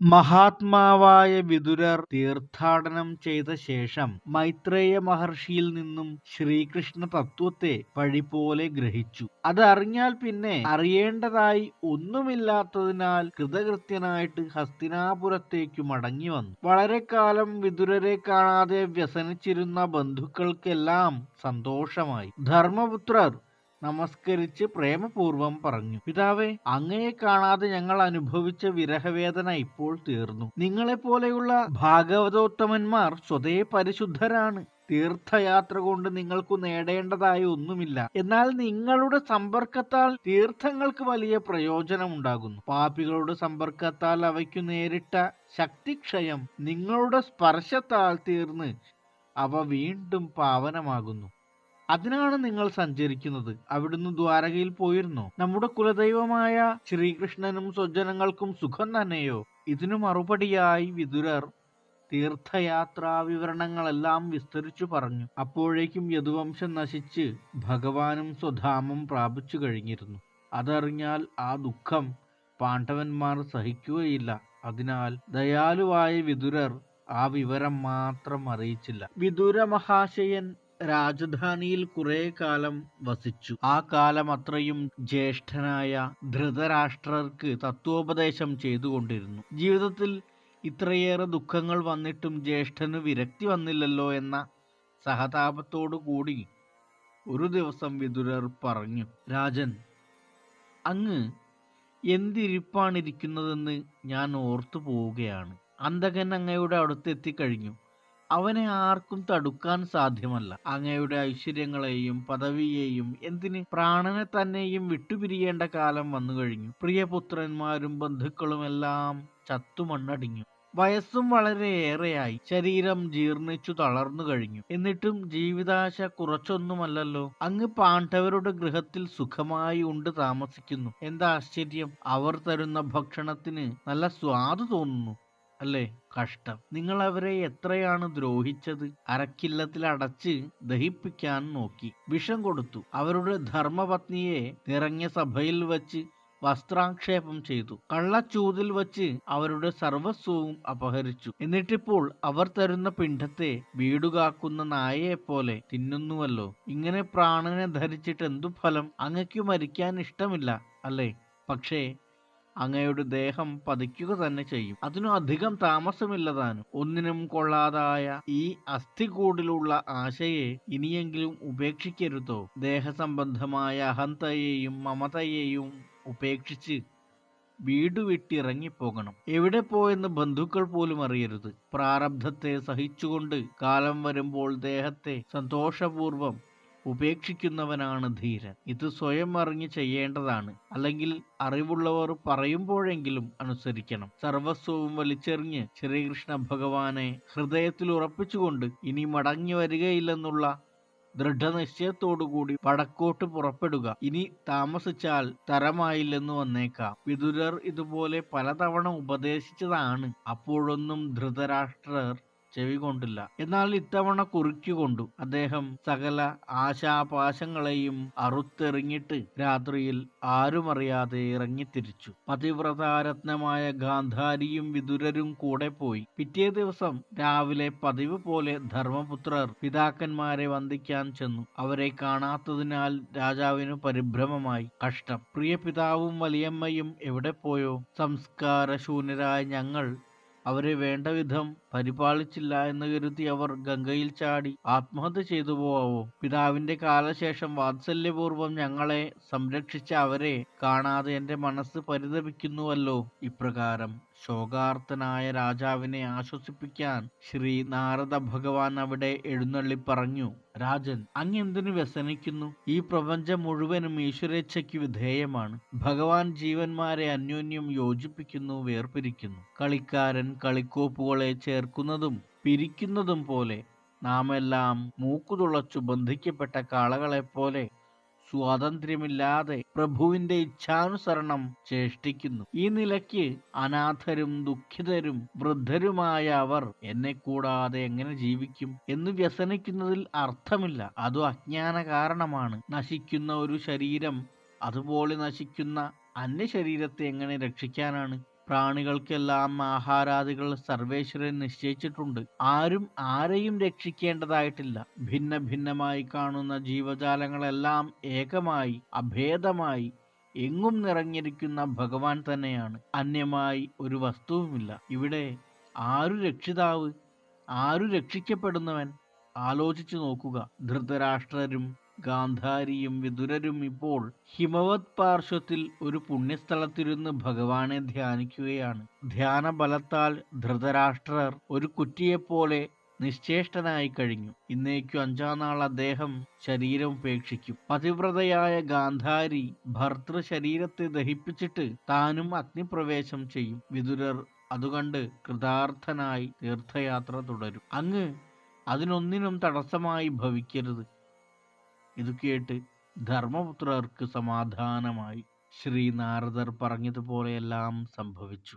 മഹാത്മാവായ വിതുരർ തീർത്ഥാടനം ചെയ്ത ശേഷം മൈത്രേയ മഹർഷിയിൽ നിന്നും ശ്രീകൃഷ്ണ തത്വത്തെ വഴിപോലെ ഗ്രഹിച്ചു. അതറിഞ്ഞാൽ പിന്നെ അറിയേണ്ടതായി ഒന്നുമില്ലാത്തതിനാൽ കൃതകൃത്യനായിട്ട് ഹസ്തിനാപുരത്തേക്ക് മടങ്ങി വന്നു. വളരെ കാലം വിതുരരെ കാണാതെ വ്യസനിച്ചിരുന്ന ബന്ധുക്കൾക്കെല്ലാം സന്തോഷമായി. ധർമ്മപുത്രർ നമസ്കരിച്ച് പ്രേമപൂർവം പറഞ്ഞു. പിതാവേ അങ്ങയെ കാണാതെ ഞങ്ങൾ അനുഭവിച്ച വിരഹവേദന ഇപ്പോൾ തീർന്നു. നിങ്ങളെപ്പോലെയുള്ള ഭാഗവതോത്തമന്മാർ സ്വതേ പരിശുദ്ധരാണ്. തീർത്ഥയാത്ര കൊണ്ട് നിങ്ങൾക്ക് നേടേണ്ടതായി ഒന്നുമില്ല. എന്നാൽ നിങ്ങളുടെ സമ്പർക്കത്താൽ തീർത്ഥങ്ങൾക്ക് വലിയ പ്രയോജനമുണ്ടാകുന്നു. പാപികളുടെ സമ്പർക്കത്താൽ അവയ്ക്കു നേരിട്ട ശക്തിക്ഷയം നിങ്ങളുടെ സ്പർശത്താൽ തീർന്ന് അവ വീണ്ടും പാവനമാകുന്നു. അതിനാണ് നിങ്ങൾ സഞ്ചരിക്കുന്നത്. അവിടുന്ന് ദ്വാരകയിൽ പോയിരുന്നോ? നമ്മുടെ കുലദൈവമായ ശ്രീകൃഷ്ണനും സ്വജനങ്ങൾക്കും സുഖം തന്നെയോ? ഇതിനു മറുപടിയായി വിതുരർ തീർത്ഥയാത്രാ വിവരണങ്ങളെല്ലാം വിസ്തരിച്ചു പറഞ്ഞു. അപ്പോഴേക്കും യദുവംശം നശിച്ച് ഭഗവാനും സ്വധാമം പ്രാപിച്ചു കഴിഞ്ഞിരുന്നു. അതറിഞ്ഞാൽ ആ ദുഃഖം പാണ്ഡവന്മാർ സഹിക്കുകയില്ല. അതിനാൽ ദയാലുവായ വിതുരർ ആ വിവരം മാത്രം അറിയിച്ചില്ല. വിതുര മഹാശയൻ രാജധാനിയിൽ കുറെ കാലം വസിച്ചു. ആ കാലം അത്രയും ജ്യേഷ്ഠനായ ധൃതരാഷ്ട്രർക്ക് തത്വോപദേശം ചെയ്തുകൊണ്ടിരുന്നു. ജീവിതത്തിൽ ഇത്രയേറെ ദുഃഖങ്ങൾ വന്നിട്ടും ജ്യേഷ്ഠന് വിരക്തി വന്നില്ലല്ലോ എന്ന സഹതാപത്തോടു കൂടി ഒരു ദിവസം വിതുരർ പറഞ്ഞു രാജൻ അങ്ങ് എന്തിരിപ്പാണിരിക്കുന്നതെന്ന് ഞാൻ ഓർത്തു പോവുകയാണ്. അന്തകൻ അങ്ങയുടെ അടുത്തെത്തിക്കഴിഞ്ഞു. അവനെ ആർക്കും തടുക്കാൻ സാധ്യമല്ല. അങ്ങയുടെ ഐശ്വര്യങ്ങളെയും പദവിയെയും എന്തിന് പ്രാണനെ തന്നെയും വിട്ടുപിരിയേണ്ട കാലം വന്നു കഴിഞ്ഞു. പ്രിയപുത്രന്മാരും ബന്ധുക്കളുമെല്ലാം ചത്തുമണ്ണടിഞ്ഞു. വയസ്സും വളരെ ഏറെയായി. ശരീരം ജീർണിച്ചു തളർന്നു കഴിഞ്ഞു. എന്നിട്ടും ജീവിതാശ കുറച്ചൊന്നുമല്ലല്ലോ. അങ്ങ് പാണ്ഡവരുടെ ഗൃഹത്തിൽ സുഖമായി ഉണ്ട് താമസിക്കുന്നു. എന്താ ആശ്ചര്യം? അവർ തരുന്ന ഭക്ഷണത്തിന് നല്ല സ്വാദ് തോന്നുന്നു. അല്ലേ? കഷ്ടം. നിങ്ങൾ അവരെ എത്രയാണ് ദ്രോഹിച്ചത്? അരക്കില്ലത്തിൽ അടച്ച് ദഹിപ്പിക്കാൻ നോക്കി. വിഷം കൊടുത്തു. അവരുടെ ധർമ്മപത്നിയെ നിറഞ്ഞ സഭയിൽ വച്ച് വസ്ത്രാക്ഷേപം ചെയ്തു. കള്ളച്ചൂതിൽ വച്ച് അവരുടെ സർവസ്വവും അപഹരിച്ചു. എന്നിട്ടിപ്പോൾ അവർ തരുന്ന പിണ്ഡത്തെ വീടുകാക്കുന്ന പോലെ തിന്നുന്നുവല്ലോ. ഇങ്ങനെ പ്രാണനെ ധരിച്ചിട്ട് എന്തു ഫലം? അങ്ങക്കു മരിക്കാൻ ഇഷ്ടമില്ല അല്ലേ? പക്ഷേ അങ്ങയുടെ ദേഹം പതിക്കുക തന്നെ ചെയ്യും. അതിനു അധികം താമസമില്ലതാനും. ഒന്നിനും കൊള്ളാതായ ഈ അസ്ഥികൂടിലുള്ള ആശയെ ഇനിയെങ്കിലും ഉപേക്ഷിക്കരുതോ? ദേഹസംബന്ധമായ അഹന്തയെയും മമതയെയും ഉപേക്ഷിച്ച് വീട് വിട്ടിറങ്ങിപ്പോകണം. എവിടെ പോയെന്ന് ബന്ധുക്കൾ പോലും അറിയരുത്. പ്രാരബ്ധത്തെ സഹിച്ചുകൊണ്ട് കാലം വരുമ്പോൾ ദേഹത്തെ സന്തോഷപൂർവം ഉപേക്ഷിക്കുന്നവനാണ് ധീരൻ. ഇത് സ്വയം അറിഞ്ഞ് ചെയ്യേണ്ടതാണ്. അല്ലെങ്കിൽ അറിവുള്ളവർ പറയുമ്പോഴെങ്കിലും അനുസരിക്കണം. സർവസ്വവും വലിച്ചെറിഞ്ഞ് ശ്രീകൃഷ്ണ ഭഗവാനെ ഹൃദയത്തിൽ ഉറപ്പിച്ചുകൊണ്ട് ഇനി മടങ്ങി വരികയില്ലെന്നുള്ള ദൃഢനിശ്ചയത്തോടുകൂടി വടക്കോട്ട് പുറപ്പെടുക. ഇനി താമസിച്ചാൽ തരമായില്ലെന്ന് വന്നേക്കാം. വിതുരർ ഇതുപോലെ പലതവണ ഉപദേശിച്ചതാണ്. അപ്പോഴൊന്നും ധൃതരാഷ്ട്രർ ചെവി കൊണ്ടില്ല എന്നാൽ ഇത്തവണ കുറിച്ചുകൊണ്ടു അദ്ദേഹം സകല ആശാപാശങ്ങളെയും അറുത്തെറിഞ്ഞിട്ട് രാത്രിയിൽ ആരുമറിയാതെ ഇറങ്ങിത്തിരിച്ചു. പതിവ്രതാരത്നമായ ഗാന്ധാരിയും വിതുരരും കൂടെ പോയി. പിറ്റേ ദിവസം രാവിലെ പതിവ് പോലെ ധർമ്മപുത്രർ പിതാക്കന്മാരെ വന്ദിക്കാൻ ചെന്നു. അവരെ കാണാത്തതിനാൽ രാജാവിന് പരിഭ്രമമായി. കഷ്ടം. പ്രിയ പിതാവും വലിയമ്മയും എവിടെ പോയോ? സംസ്കാരശൂന്യരായ ഞങ്ങൾ അവരെ വേണ്ട വിധം പരിപാലിച്ചില്ല എന്ന് കരുതി അവർ ഗംഗയിൽ ചാടി ആത്മഹത്യ ചെയ്തു പോവാവോ. പിതാവിന്റെ കാലശേഷം വാത്സല്യപൂർവം ഞങ്ങളെ സംരക്ഷിച്ച അവരെ കാണാതെ എന്റെ മനസ്സ് പരിതപിക്കുന്നുവല്ലോ. ഇപ്രകാരം ശോകാർത്തനായ രാജാവിനെ ആശ്വസിപ്പിക്കാൻ ശ്രീ നാരദ ഭഗവാൻ അവിടെ എഴുന്നള്ളി പറഞ്ഞു രാജൻ അങ്ങെന്തിനു വ്യസനിക്കുന്നു? ഈ പ്രപഞ്ചം മുഴുവനും ഈശ്വരേച്ഛയ്ക്ക് വിധേയമാണ്. ഭഗവാൻ ജീവന്മാരെ അന്യോന്യം യോജിപ്പിക്കുന്നു വേർപിരിക്കുന്നു. കളിക്കാരൻ കളിക്കോപ്പുകളെ ചേർക്കുന്നതും പിരിക്കുന്നതും പോലെ നാമെല്ലാം മൂക്കുതുളച്ചു ബന്ധിക്കപ്പെട്ട കാളകളെപ്പോലെ സ്വാതന്ത്ര്യമില്ലാതെ പ്രഭുവിന്റെ ഇച്ഛാനുസരണം ചേഷ്ടിക്കുന്നു. ഈ നിലയ്ക്ക് അനാഥരും ദുഃഖിതരും വൃദ്ധരുമായ അവർ എന്നെ കൂടാതെ എങ്ങനെ ജീവിക്കും എന്ന് വ്യസനിക്കുന്നതിൽ അർത്ഥമില്ല. അതു അജ്ഞാന കാരണമാണ്. നശിക്കുന്ന ഒരു ശരീരം അതുപോലെ നശിക്കുന്ന അന്യ ശരീരത്തെ എങ്ങനെ രക്ഷിക്കാനാണ്? പ്രാണികൾക്കെല്ലാം ആഹാരാദികൾ സർവേശ്വരൻ നിശ്ചയിച്ചിട്ടുണ്ട്. ആരും ആരെയും രക്ഷിക്കേണ്ടതായിട്ടില്ല. ഭിന്ന ഭിന്നമായി കാണുന്ന ജീവജാലങ്ങളെല്ലാം ഏകമായി അഭേദമായി എങ്ങും നിറഞ്ഞിരിക്കുന്ന ഭഗവാൻ തന്നെയാണ്. അന്യമായി ഒരു വസ്തുവുമില്ല. ഇവിടെ ആരു രക്ഷിതാവ്? ആരു രക്ഷിക്കപ്പെടുന്നവൻ? ആലോചിച്ചു നോക്കുക. ധൃതരാഷ്ട്രരും ഗാന്ധാരിയും വിതുരരും ഇപ്പോൾ ഹിമവത് പാർശ്വത്തിൽ ഒരു പുണ്യസ്ഥലത്തിരുന്ന് ഭഗവാനെ ധ്യാനിക്കുകയാണ്. ധ്യാനബലത്താൽ ധൃതരാഷ്ട്രർ ഒരു കുറ്റിയെപ്പോലെ നിശ്ചേഷ്ടനായി കഴിഞ്ഞു. ഇന്നേക്കു അഞ്ചാം നാൾ അദ്ദേഹം ശരീരം ഉപേക്ഷിക്കും. പതിവ്രതയായ ഗാന്ധാരി ഭർത്തൃ ശരീരത്തെ ദഹിപ്പിച്ചിട്ട് താനും അഗ്നിപ്രവേശം ചെയ്യും. വിതുരർ അതുകണ്ട് കൃതാർത്ഥനായി തീർത്ഥയാത്ര തുടരും. അങ്ങ് അതിനൊന്നിനും തടസ്സമായി ഭവിക്കരുത്. ഇത് കേട്ട് ധർമ്മപുത്രർക്ക് സമാധാനമായി ശ്രീനാരദർ പറഞ്ഞതുപോലെയെല്ലാം സംഭവിച്ചു.